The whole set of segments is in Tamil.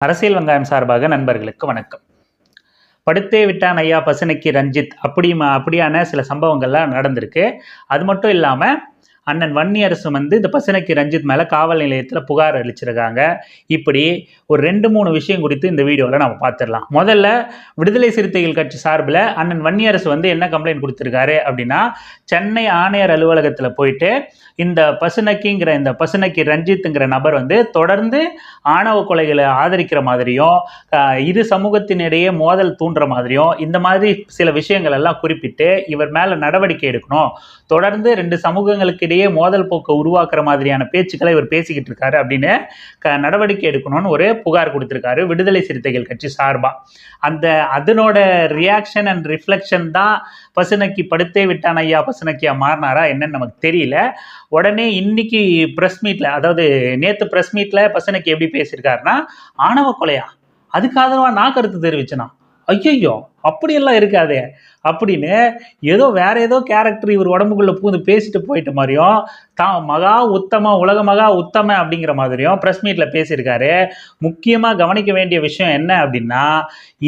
அரசியல் வெங்காயம் சார்பாக நண்பர்களுக்கு வணக்கம். படுத்தே விட்டான் ஐயா பசுனைக்கு ரஞ்சித். அப்படி அப்படியான சில சம்பவங்கள்லாம் நடந்திருக்கு. அது மட்டும் இல்லாமல் அண்ணன் வன்னியரசு வந்து இந்த பசுனக்கி ரஞ்சித் மேலே காவல் நிலையத்தில் புகார் அளிச்சிருக்காங்க. இப்படி ஒரு ரெண்டு மூணு விஷயம் குறித்து இந்த வீடியோவில் நம்ம பார்த்துடலாம் முதல்ல விடுதலை சிறுத்தைகள் கட்சி சார்பில் அண்ணன் வன்னியரசு வந்து என்ன கம்ப்ளைண்ட் கொடுத்துருக்காரு அப்படின்னா சென்னை ஆணையர் அலுவலகத்தில் போயிட்டு இந்த பசுனக்கிங்கிற இந்த பசுனக்கி ரஞ்சித்துங்கிற நபர் வந்து தொடர்ந்து ஆணவ கொலைகளை ஆதரிக்கிற மாதிரியும் இரு சமூகத்தினிடையே மோதல் தூண்டுற மாதிரியும் இந்த மாதிரி சில விஷயங்கள் எல்லாம் குறிப்பிட்டு இவர் மேலே நடவடிக்கை எடுக்கணும். தொடர்ந்து ரெண்டு சமூகங்களுக்கு இடையே மோதல் போக்கை உருவாக்குற மாதிரியான பேச்சுக்களை இவர் பேசிக்கிட்டு இருக்காரு அப்படின்னு க நடவடிக்கை எடுக்கணும்னு ஒரு புகார் கொடுத்துருக்காரு விடுதலை சிறுத்தைகள் கட்சி சார்பா. அந்த அதனோட ரியாக்ஷன் அண்ட் ரிஃப்ளெக்ஷன் தான் பசுநக்கி படுத்தே விட்டான் ஐயா பசுநக்கியா மாறினாரா என்னன்னு நமக்கு தெரியல. உடனே இன்னைக்கு ப்ரெஸ் மீட்டில் அதாவது நேற்று ப்ரெஸ் மீட்டில் பசுநக்கி எப்படி பேசியிருக்காருன்னா ஆணவ கொலையா? அதுக்கு ஆதரவாக நான் கருத்து தெரிவிச்சேனா? ஐயையோ! அப்படியெல்லாம் இருக்காதே. அப்படின்னு ஏதோ வேற ஏதோ கேரக்டர் இவர் உடம்புக்குள்ளே பூந்து பேசிட்டு போயிட்ட மாதிரியும் தான் மகா உத்தம உலக மகா உத்தம அப்படிங்கிற மாதிரியும் ப்ரெஸ் மீட்டில் பேசியிருக்காரு. முக்கியமாக கவனிக்க வேண்டிய விஷயம் என்ன அப்படின்னா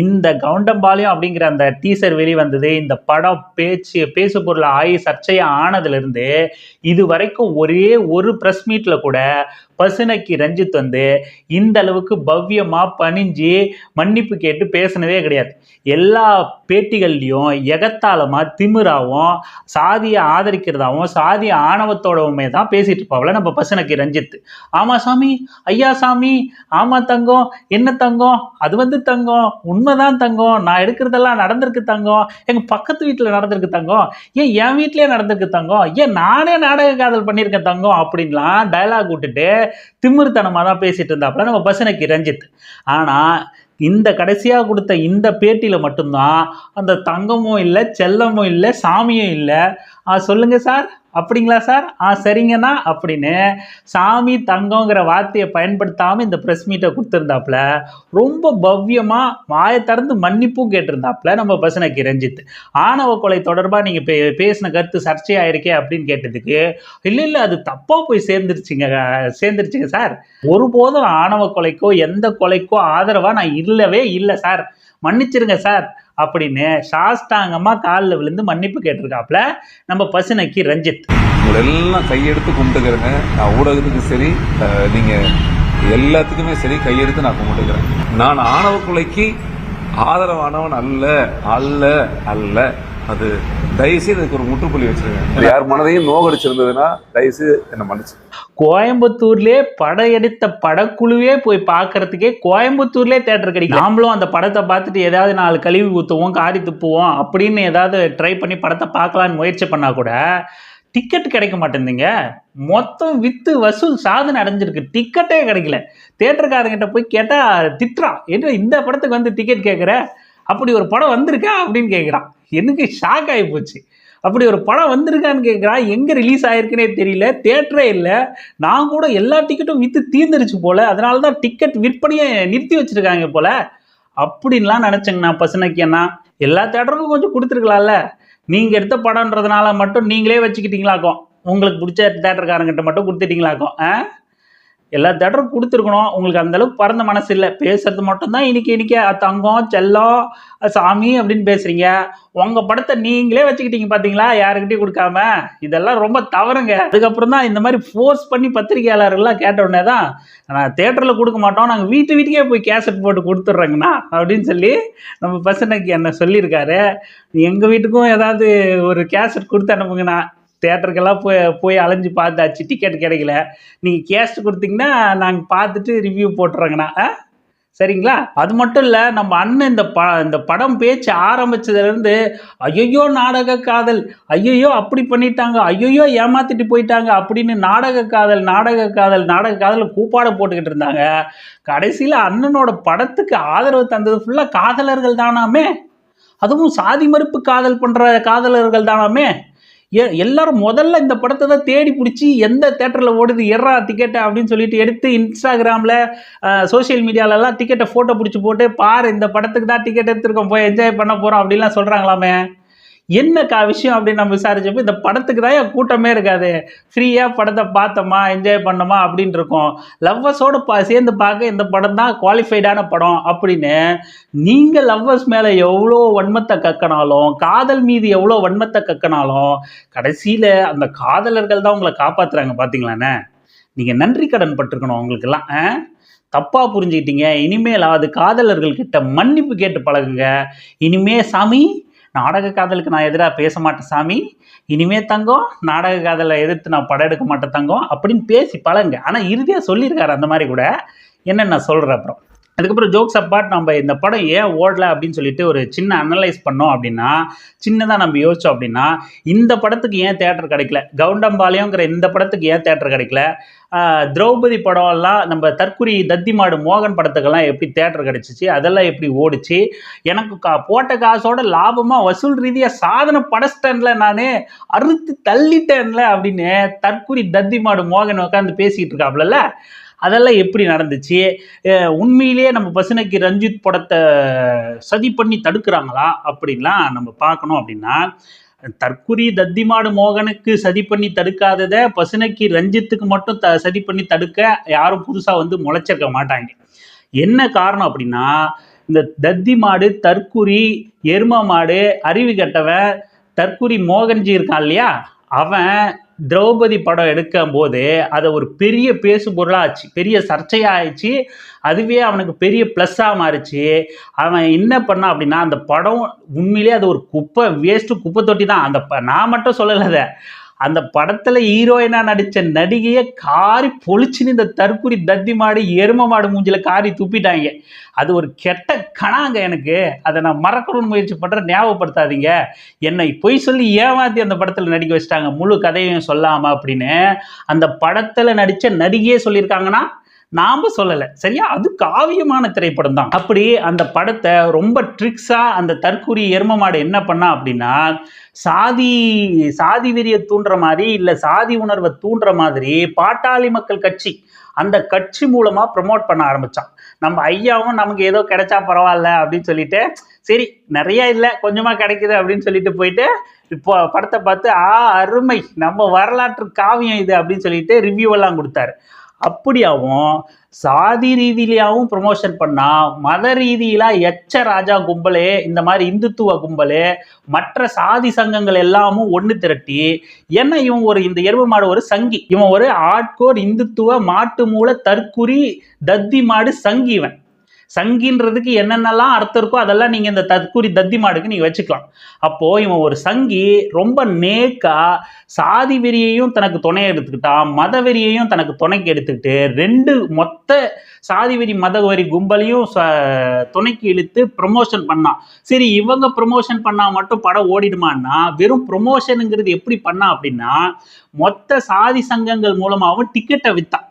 இந்த கவுண்டம்பாளையம் அப்படிங்கிற அந்த டீசர் வெளிவந்தது இந்த படம் பேச்சு பேசு பொருள் ஆகி சர்ச்சையாக ஆனதுலேருந்து இது வரைக்கும் ஒரே ஒரு ப்ரெஸ் மீட்டில் கூட பசுனக்கி ரஞ்சித் வந்து இந்த அளவுக்கு பவ்யமாக பணிஞ்சு மன்னிப்பு கேட்டு பேசினதே கிடையாது. எல்லா பேட்டிகள்லையும் எகத்தாளமாக திமிராகவும் சாதியை ஆதரிக்கிறதாகவும் சாதிய ஆணவத்தோடவுமே தான் பேசிட்டு இருப்பாவில் நம்ம பசுனக்கி ரஞ்சித் ஆமாம் சாமி ஐயா சாமி ஆமாம் தங்கம் என்ன தங்கம் அது வந்து தங்கம் உண்மைதான் தங்கம் நான் எடுக்கிறதெல்லாம் நடந்திருக்கு தங்கம் எங்கள் பக்கத்து வீட்டில் நடந்திருக்கு தங்கம் ஏன் என் வீட்லேயே நடந்திருக்கு தங்கம் ஏன் நானே நாடக காதல் பண்ணியிருக்கேன் தங்கம் அப்படின்லாம் டயலாக் விட்டுட்டு திமிர்த்தனமாக தான் பேசிட்டு இருந்தாப்புல நம்ம பசனைக்கு ரஞ்சித் ஆனால் இந்த கடைசியாக கொடுத்த இந்த பேட்டியில் மட்டும்தான் அந்த தங்கமும் இல்லை செல்லமும் இல்லை சாமியும் இல்லை ஆ சொல்லுங்கள் சார். அப்படிங்களா சார்? ஆ சரிங்கண்ணா அப்படின்னு சாமி தங்கங்கிற வார்த்தையை பயன்படுத்தாமல் இந்த ப்ரெஸ் மீட்டை கொடுத்துருந்தாப்புல ரொம்ப பவ்யமாக வாயை திறந்து மன்னிப்பும் கேட்டிருந்தாப்புல நம்ம பசனைக்கு ரஞ்சித். ஆணவ கொலை தொடர்பாக நீங்கள் பே பேசின கருத்து சர்ச்சையாயிருக்கே அப்படின்னு கேட்டதுக்கு இல்லை இல்லை அது தப்பாக போய் சேர்ந்துருச்சுங்க சேர்ந்துருச்சுங்க சார். ஒருபோதும் ஆணவ கொலைக்கோ எந்த கொலைக்கோ ஆதரவாக நான் இல்லவே இல்லை சார். மன்னிச்சிருங்க சார். அப்படின்னு சாஷ்டாங்கமாக காலில் விழுந்து மன்னிப்பு கேட்டிருக்காப்புல. நம்ம பசுனைக்கு ரஞ்சித். உங்களை எல்லாம் கையெடுத்து கும்பிட்டுக்கிறேங்க. நான் ஊடகத்துக்கு சரி நீங்கள் நீங்க எல்லாத்துக்குமே சரி கையெடுத்து நான் கும்பிட்டுக்கிறேன். நான் ஆணவ கொலைக்கு ஆதரவானவன் அல்ல அல்ல அல்ல. அது தயவுசெய்து அதுக்கு ஒரு முற்றுப்புள்ளி வச்சிருங்க. யார் மனதையும் நோகடிச்சிருந்ததுன்னா தயவுசெய்து என்னை மன்னிச்சு. கோயம்புத்தூர்லயே படம் எடுத்த படக்குழுவே போய் பார்க்கறதுக்கே கோயம்புத்தூர்லயே தேட்டர் கிடைக்கும் நாமளும் அந்த படத்தை பார்த்துட்டு ஏதாவது நாலு கழுவி ஊற்றுவோம் காரி துப்புவோம் அப்படின்னு ஏதாவது ட்ரை பண்ணி படத்தை பார்க்கலான்னு முயற்சி பண்ணா கூட டிக்கெட் கிடைக்க மாட்டேங்குதுங்க. மொத்தம் வித்து வசூல் சாதனை அடைஞ்சிருக்கு. டிக்கெட்டே கிடைக்கல. தேட்டருக்காரங்கிட்ட போய் கேட்டால் திட்டுறான். என்ன இந்த படத்துக்கு வந்து டிக்கெட் கேட்குற அப்படி ஒரு படம் வந்திருக்கா? அப்படின்னு கேட்குறான் எனக்கு ஷாக் ஆகி போச்சு. அப்படி ஒரு படம் வந்திருக்கான்னு கேட்குறான் எங்கே ரிலீஸ் ஆயிருக்குன்னே தெரியல. தேட்டரே இல்லை. நான் கூட எல்லா டிக்கெட்டும் விற்று தீர்ந்துருச்சு போல். அதனால தான் டிக்கெட் விற்பனையை நிறுத்தி வச்சுருக்காங்க போல். அப்படின்லாம் நினச்சேங்கண்ணா பசுனக்கியண்ணா எல்லா தேட்டருக்கும் கொஞ்சம் கொடுத்துருக்கலாம்ல. நீங்கள் எடுத்த படம்ன்றதுனால மட்டும் நீங்களே வச்சுக்கிட்டீங்களாக்கும். உங்களுக்கு பிடிச்ச தேட்டருக்காரங்கிட்ட மட்டும் கொடுத்துட்டீங்களாக்கும். ஆ? எல்லா தேட்டரும் கொடுத்துருக்கணும். உங்களுக்கு அந்த அளவுக்கு பறந்த மனசு இல்லை பேசுறது மட்டும்தான் இன்னைக்கு இன்னைக்கு தங்கம் செல்லம் சாமி அப்படின்னு பேசுறீங்க. உங்கள் படத்தை நீங்களே வச்சுக்கிட்டீங்க பார்த்தீங்களா யாருக்கிட்டையும் கொடுக்காம. இதெல்லாம் ரொம்ப தவறுங்க. அதுக்கப்புறம் தான் இந்த மாதிரி ஃபோர்ஸ் பண்ணி பத்திரிகையாளர்கள்லாம் கேட்ட உடனே தான் நான் தேட்டரில் கொடுக்க மாட்டோம். நாங்கள் வீட்டு வீட்டுக்கே போய் கேசட் போட்டு கொடுத்துட்றோங்கண்ணா. அப்படின்னு சொல்லி நம்ம பசனுக்கு என்ன சொல்லியிருக்காரு. எங்கள் வீட்டுக்கும் ஏதாவது ஒரு கேசட் கொடுத்து அனுப்புங்கண்ணா. தேட்டருக்கெல்லாம் போய் போய் அலைஞ்சு பார்த்தாச்சு டிக்கெட் கிடைக்கல. நீங்கள் கேஸ்ட் கொடுத்தீங்கன்னா நாங்கள் பார்த்துட்டு ரிவ்யூ போட்டுறோங்கண்ணா. ஆ சரிங்களா? அது மட்டும் இல்லை நம்ம அண்ணன் இந்த ப இந்த படம் பேச்சு ஆரம்பிச்சதுலேருந்து ஐயோ நாடக காதல் ஐயோ அப்படி பண்ணிட்டாங்க ஐயோ ஏமாத்திட்டு போயிட்டாங்க அப்படின்னு நாடக காதல் நாடக காதல் நாடக காதல் கூப்பாட போட்டுக்கிட்டு இருந்தாங்க. கடைசியில் அண்ணனோட படத்துக்கு ஆதரவு தந்தது ஃபுல்லாக காதலர்கள் தானாமே. அதுவும் சாதி மறுப்பு காதல் பண்ணுற காதலர்கள் தானாமே. எல்லாரும் முதல்ல இந்த படத்தை தான் தேடி பிடிச்சி எந்த தேட்டரில் ஓடுது எறா டிக்கெட்டை அப்படின்னு சொல்லிட்டு எடுத்து இன்ஸ்டாகிராமில் சோஷியல் மீடியாலலாம் டிக்கெட்டை ஃபோட்டோ பிடிச்சி போட்டு பாரு இந்த படத்துக்கு தான் டிக்கெட் எடுத்துருக்கோம் போய் என்ஜாய் பண்ண போகிறோம் அப்படிலாம் சொல்கிறாங்களாமே என்ன கா விஷயம் அப்படின்னு நம்ம விசாரிச்சப்போ இந்த படத்துக்கு தான் என் கூட்டமே இருக்காது. ஃப்ரீயாக படத்தை பார்த்தோமா என்ஜாய் பண்ணோமா அப்படின்னு இருக்கும். லவ்வர்ஸோட பா சேர்ந்து பார்க்க இந்த படம் தான் குவாலிஃபைடான படம் அப்படின்னு நீங்கள் லவ்வர்ஸ் மேலே எவ்வளோ வன்மத்தை கக்கினாலும் காதல் மீது எவ்வளோ வன்மத்தை கக்கினாலும் கடைசியில் அந்த காதலர்கள் தான் உங்களை காப்பாற்றுறாங்க பார்த்தீங்களாண்ணே நீங்கள் நன்றி கடன் பட்டிருக்கணும் உங்களுக்கெல்லாம் ஆ? தப்பாக புரிஞ்சுக்கிட்டீங்க. இனிமேல் அது காதலர்கள் கிட்ட மன்னிப்பு கேட்டு பழகுங்க. இனிமே சாமி நாடக காதலுக்கு நான் எதிராக பேச மாட்டேன் சாமி. இனிமே தங்கம் நாடக காதலை எதிர்த்து நான் படம் எடுக்க மாட்டேன் தங்கம் அப்படின்னு பேசி பழங்க ஆனால் இறுதியாக சொல்லியிருக்காரு அந்த மாதிரி கூட. என்னென்ன நான் அப்புறம்? அதுக்கப்புறம் ஜோக்ஸ் அப்பார்ட் நம்ம இந்த படம் ஏன் ஓடல அப்படின்னு சொல்லிட்டு ஒரு சின்ன அனலைஸ் பண்ணோம் அப்படின்னா சின்னதாக நம்ம யோசிச்சோம் அப்படின்னா இந்த படத்துக்கு ஏன் தேட்டர் கிடைக்கல? கவுண்டம்பாளையங்கிற இந்த படத்துக்கு ஏன் தேட்டர் கிடைக்கல? திரௌபதி படம்லாம் நம்ம தற்குறி தத்திமாடு மோகன் படத்துக்கெல்லாம் எப்படி தேட்டர் கிடைச்சிச்சு? அதெல்லாம் எப்படி ஓடிச்சு? எனக்கு கா போட்ட காசோட லாபமாக வசூல் ரீதியாக சாதனை படைச்சிட்டேன்ல நான் அறுத்து தள்ளிட்டேன்ல அப்படின்னு தற்குறி தத்திமாடு மோகன் உட்காந்து பேசிக்கிட்டு இருக்காப்புல அதெல்லாம் எப்படி நடந்துச்சு? உண்மையிலேயே நம்ம பசுனைக்கு ரஞ்சித் படத்தை சதி பண்ணி தடுக்கிறாங்களா அப்படின்லாம் நம்ம பார்க்கணும் அப்படின்னா தற்குறி தத்திமாடு மோகனுக்கு சதி பண்ணி தடுக்காததை பசுனைக்கு ரஞ்சித்துக்கு மட்டும் த சதி பண்ணி தடுக்க யாரும் புதுசாக வந்து முளைச்சிருக்க மாட்டாங்க. என்ன காரணம் அப்படின்னா இந்த தத்தி மாடு தற்குறி எரும மாடு அறிவு கெட்டவன் தற்குறி மோகன்ஜி இருக்கான் இல்லையா? அவன் திரௌபதி படம் எடுக்கும் போது அதை ஒரு பெரிய பேசு பொருளாச்சு பெரிய சர்ச்சையாகிடுச்சு அதுவே அவனுக்கு பெரிய ப்ளஸ்ஸாக மாறிச்சு. அவன் என்ன பண்ணான் அப்படின்னா அந்த படம் உண்மையிலே அது ஒரு குப்பை வேஸ்ட்டு குப்பை தொட்டி தான் அந்த ப- நான் மட்டும் சொல்லலை அதை. அந்த படத்தில் ஹீரோயினாக நடித்த நடிகையை காரி பொழிச்சுன்னு இந்த தற்குறி தத்தி மாடு எரும மாடு மூஞ்சில காரி துப்பிட்டாங்க. அது ஒரு கெட்ட கணாங்க எனக்கு. அதை நான் மறக்கணும்னு முயற்சி பண்ணுற ஞாபகப்படுத்தாதீங்க. என்னை பொய் சொல்லி ஏமாத்தி அந்த படத்தில் நடிக்க வச்சிட்டாங்க. முழு கதையும் சொல்லாமல் அப்படின்னு அந்த படத்தில் நடித்த நடிகையே சொல்லியிருக்காங்கன்னா நாம சொல்லலை. சரியா? அது காவியமான திரைப்படம் தான். அப்படி அந்த படத்தை ரொம்ப ட்ரிக்ஸாக அந்த தற்குறி எருமமாடு என்ன பண்ணா அப்படின்னா சாதி சாதி வெறியை தூண்டுற மாதிரி இல்லை சாதி உணர்வை தூண்டுற மாதிரி பாட்டாளி மக்கள் கட்சி அந்த கட்சி மூலமா ப்ரமோட் பண்ண ஆரம்பிச்சான். நம்ம ஐயாவும் நமக்கு ஏதோ கிடைச்சா பரவாயில்ல அப்படின்னு சொல்லிட்டு சரி நிறைய இல்லை கொஞ்சமா கிடைக்குது அப்படின்னு சொல்லிட்டு போயிட்டு இப்போ படத்தை பார்த்து ஆ அருமை. நம்ம வரலாற்று காவியம் இது அப்படின்னு சொல்லிட்டு ரிவ்யூ எல்லாம் கொடுத்தாரு. அப்படியாவும் சாதி ரீதியிலாவும் ப்ரொமோஷன் பண்ணா மத ரீதியில எச்ச ராஜா கும்பலே இந்த மாதிரி இந்துத்துவ கும்பலே மற்ற சாதி சங்கங்கள் எல்லாமும் ஒன்று திரட்டி ஏன்னா இவன் ஒரு இந்த எருவு மாடு ஒரு சங்கி இவன் ஒரு ஆட்கோர் இந்துத்துவ மாட்டு மூல தற்குறி தத்தி மாடு சங்கி இவன். சங்கின்றதுக்கு என்னென்னலாம் அர்த்தம் இருக்கோ அதெல்லாம் நீங்கள் இந்த தற்கூரி தத்தி மாடுக்கு நீங்கள் வச்சுக்கலாம். அப்போது இவன் ஒரு சங்கி ரொம்ப நேக்கா சாதி வெறியையும் தனக்கு துணை எடுத்துக்கிட்டான் மத வெறியையும் தனக்கு துணைக்கு எடுத்துக்கிட்டு ரெண்டு மொத்த சாதி வெறி மத வெறி கும்பலையும் ச- துணைக்கு இழுத்து ப்ரொமோஷன் பண்ணான். சரி இவங்க ப்ரொமோஷன் பண்ணால் மட்டும் படம் ஓடிடுமான்னா வெறும் ப்ரொமோஷனுங்கிறது எப்படி பண்ணான் அப்படின்னா மொத்த சாதி சங்கங்கள் மூலமாகவும் டிக்கெட்டை வித்தான்.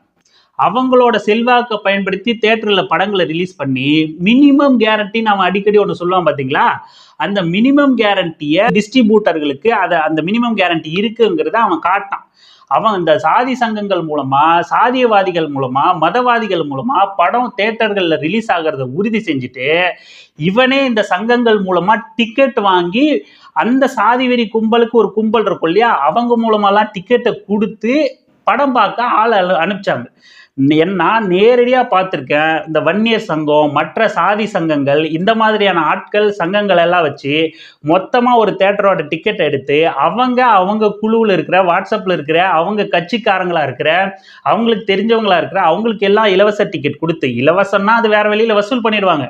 அவங்களோட செல்வாக்கை பயன்படுத்தி தேட்டரில் படங்களை ரிலீஸ் பண்ணி மினிமம் கேரண்டின்னு அவன் அடிக்கடி ஒன்று சொல்லுவான் பார்த்தீங்களா அந்த மினிமம் கேரண்டியை டிஸ்ட்ரிபியூட்டர்களுக்கு அதை அந்த மினிமம் கேரண்டி இருக்குங்கிறத அவன் காட்டான் அவன் இந்த சாதி சங்கங்கள் மூலமா சாதியவாதிகள் மூலமா மதவாதிகள் மூலமா படம் தேட்டர்களில் ரிலீஸ் ஆகிறத உறுதி செஞ்சுட்டு இவனே இந்த சங்கங்கள் மூலமா டிக்கெட் வாங்கி அந்த சாதி வெறி கும்பலுக்கு ஒரு கும்பல் இருக்கும் இல்லையா? அவங்க மூலமாலாம் டிக்கெட்டை கொடுத்து படம் பார்க்க ஆள் அனுப்பிச்சாங்க. நான் நேரடியாக பார்த்துருக்கேன். இந்த வன்னியர் சங்கம் மற்ற சாதி சங்கங்கள் இந்த மாதிரியான ஆட்கள் சங்கங்கள் எல்லாம் வச்சு மொத்தமாக ஒரு தேட்டரோட டிக்கெட் எடுத்து அவங்க அவங்க குழுவில் இருக்கிற வாட்ஸ்அப்பில் இருக்கிற அவங்க கட்சிக்காரங்களாக இருக்கிற அவங்களுக்கு தெரிஞ்சவங்களாக இருக்கிற அவங்களுக்கு எல்லாம் இலவச டிக்கெட் கொடுத்து இலவசம்னா அது வேறு வழியில் வசூல் பண்ணிடுவாங்க.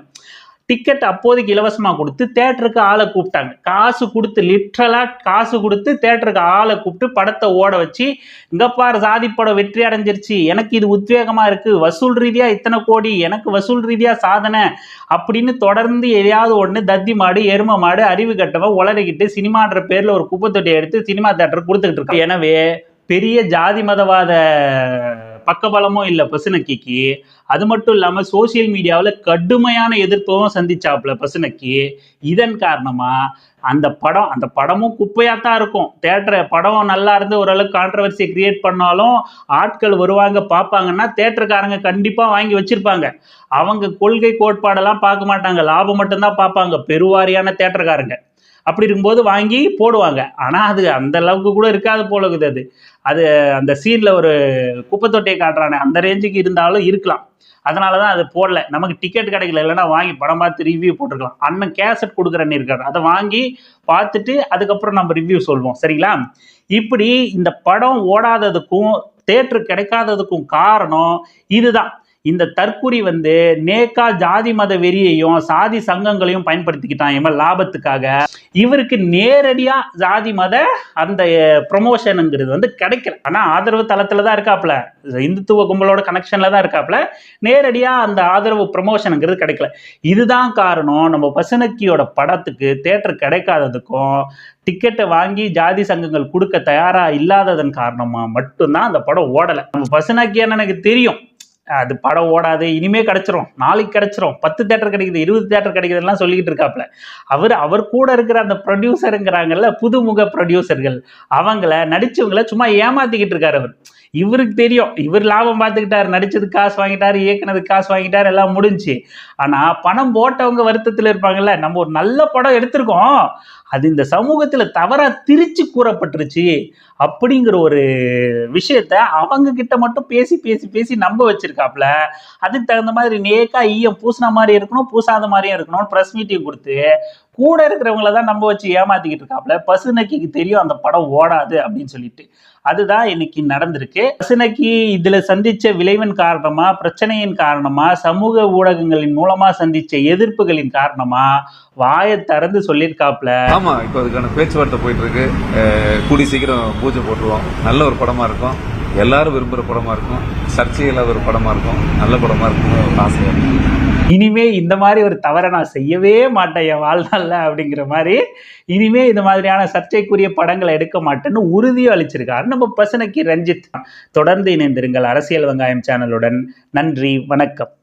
டிக்கெட் அப்போதைக்கு இலவசமாக கொடுத்து தேட்டருக்கு ஆளை கூப்பிட்டாங்க. காசு கொடுத்து லிட்ரலாக காசு கொடுத்து தேட்டருக்கு ஆளை கூப்பிட்டு படத்தை ஓட வச்சு இங்கப்பார் பாரு சாதி படம் வெற்றி அடைஞ்சிருச்சு. எனக்கு இது உத்வேகமாக இருக்குது வசூல் ரீதியாக இத்தனை கோடி எனக்கு வசூல் ரீதியாக சாதனை. அப்படின்னு தொடர்ந்து எதையாவது ஒன்று தத்தி மாடு எரும மாடு அறிவு கட்டவன் உளறிக்கிட்டு சினிமான்ற பேரில் ஒரு குப்பை தொட்டியை எடுத்து சினிமா தேட்டருக்கு கொடுத்துக்கிட்டு இருக்கான். எனவே பெரிய ஜாதி மதவாத பக்கபலமும் இல்லை பசுனக்கிக்கு அது மட்டும் இல்லாமல் சோஷியல் மீடியாவில் கடுமையான எதிர்ப்பும் சந்திச்சாப்புல பசுனக்கி இதன் காரணமாக அந்த படம் அந்த படமும் குப்பையாக தான் இருக்கும். தேட்டரை படம் நல்லா இருந்து ஓரளவுக்கு கான்ட்ரவர்சியை கிரியேட் பண்ணாலும் ஆட்கள் வருவாங்க பார்ப்பாங்கன்னா தேட்டருக்காரங்க கண்டிப்பாக வாங்கி வச்சுருப்பாங்க. அவங்க கொள்கை கோட்பாடெல்லாம் பார்க்க மாட்டாங்க. லாபம் மட்டும்தான் பார்ப்பாங்க. பெருவாரியான தேட்டருக்காரங்க அப்படி இருக்கும்போது வாங்கி போடுவாங்க. ஆனால் அது அந்த அளவுக்கு கூட இருக்காது போல இருக்குது அது. அது அந்த சீனில் ஒரு குப்பை தொட்டியை காட்டுறானே அந்த ரேஞ்சுக்கு இருந்தாலும் இருக்கலாம். அதனால தான் அது போடல. நமக்கு டிக்கெட் கிடைக்கல. இல்லைன்னா வாங்கி படம் பார்த்து ரிவ்யூ போட்டிருக்கலாம். அண்ணன் கேசட் கொடுக்குறேன்னு இருக்காரு. அதை வாங்கி பார்த்துட்டு அதுக்கப்புறம் நம்ம ரிவ்யூ சொல்வோம். சரிங்களா? இப்படி இந்த படம் ஓடாததுக்கும் தேட்டர் கிடைக்காததுக்கும் காரணம் இதுதான். இந்த தற்குறி வந்து நேக்கா ஜாதி மத வெறியையும் சாதி சங்கங்களையும் பயன்படுத்திக்கிட்டான் இவன் லாபத்துக்காக. இவருக்கு நேரடியாக ஜாதி மத அந்த ப்ரொமோஷனுங்கிறது வந்து கிடைக்கல. ஆனால் ஆதரவு தளத்தில் தான் இருக்காப்ல இந்துத்துவ கும்பலோட கனெக்ஷனில் தான் இருக்காப்புல. நேரடியாக அந்த ஆதரவு ப்ரொமோஷனுங்கிறது கிடைக்கல. இதுதான் காரணம். நம்ம பசனக்கியோட படத்துக்கு தேட்டர் கிடைக்காததுக்கும் டிக்கெட்டை வாங்கி ஜாதி சங்கங்கள் கொடுக்க தயாராக இல்லாததன் காரணமாக மட்டும்தான் அந்த படம் ஓடலை. நம்ம பசனாக்கி எனக்கு தெரியும். அது படம் ஓடாது இனிமே கிடைச்சிரும். நாளைக்கு கிடைச்சிரும். பத்து தேட்டர் கிடைக்குது இருபது தேட்டர் கிடைக்குதுலாம் சொல்லிக்கிட்டு இருக்காப்ல. அவர் அவர் கூட இருக்கிற அந்த ப்ரொடியூசருங்கிறாங்கல்ல புதுமுக ப்ரொடியூசர்கள் அவங்கள நடிச்சவங்கள சும்மா ஏமாத்திக்கிட்டு இருக்காரு அவர். இவருக்கு தெரியும். இவர் லாபம் பார்த்துக்கிட்டாரு நடித்ததுக்கு காசு வாங்கிட்டார் இயக்குனதுக்கு காசு வாங்கிட்டார் எல்லாம் முடிஞ்சு. ஆனால் பணம் போட்டவங்க வருத்தத்தில் இருப்பாங்கல்ல நம்ம ஒரு நல்ல படம் எடுத்திருக்கோம். அது இந்த சமூகத்தில் தவறாக திரிச்சு கூறப்பட்டுருச்சு. அப்படிங்கிற ஒரு விஷயத்த அவங்க கிட்ட மட்டும் பேசி பேசி பேசி நம்ப வச்சிருக்காப்ல. அதுக்கு தகுந்த மாதிரி நேக்கா ஈயம் பூசின மாதிரி இருக்கணும் பூசாத மாதிரியும் இருக்கணும் ப்ரெஸ் மீட்டிங் கொடுத்து கூட இருக்கிறவங்கள தான் நம்ப வச்சு ஏமாத்திக்கிட்டு இருக்காப்ல. பசுநக்கிக்கு தெரியும் அந்த படம் ஓடாது அப்படின்னு சொல்லிட்டு. அதுதான் இன்னைக்கு நடந்திருக்கு. பசுநக்கி இதுல சந்திச்ச விளைவின் காரணமா பிரச்சனையின் காரணமா சமூக ஊடகங்களின் மூலமா சந்திச்ச எதிர்ப்புகளின் காரணமா வாயை திறந்து சொல்லியிருக்காப்ல ஆமா இப்போ அதுக்கான பேச்சுவார்த்தை போயிட்டு இருக்கு கூடி சீக்கிரம் பூஜை போட்டுருவோம். நல்ல ஒரு படமா இருக்கும். எல்லாரும் விரும்புகிற படமா இருக்கும். சர்ச்சை இல்லாத ஒரு படமா இருக்கும். நல்ல படமா இருக்கும் ஆசையா இருக்கும் இனிமே இந்த மாதிரி ஒரு தவறை நான் செய்யவே மாட்டேன் என் வாழ்நாளில் அப்படிங்கிற மாதிரி இனிமே இந்த மாதிரியான சர்ச்சைக்குரிய படங்களை எடுக்க மாட்டேன்னு உறுதியும் அளிச்சிருக்காரு. நம்ம பசனக்கி ரஞ்சித் தொடர்ந்து இணைந்திருங்கள் அரசியல் வெங்காயம் சேனலுடன் நன்றி வணக்கம்.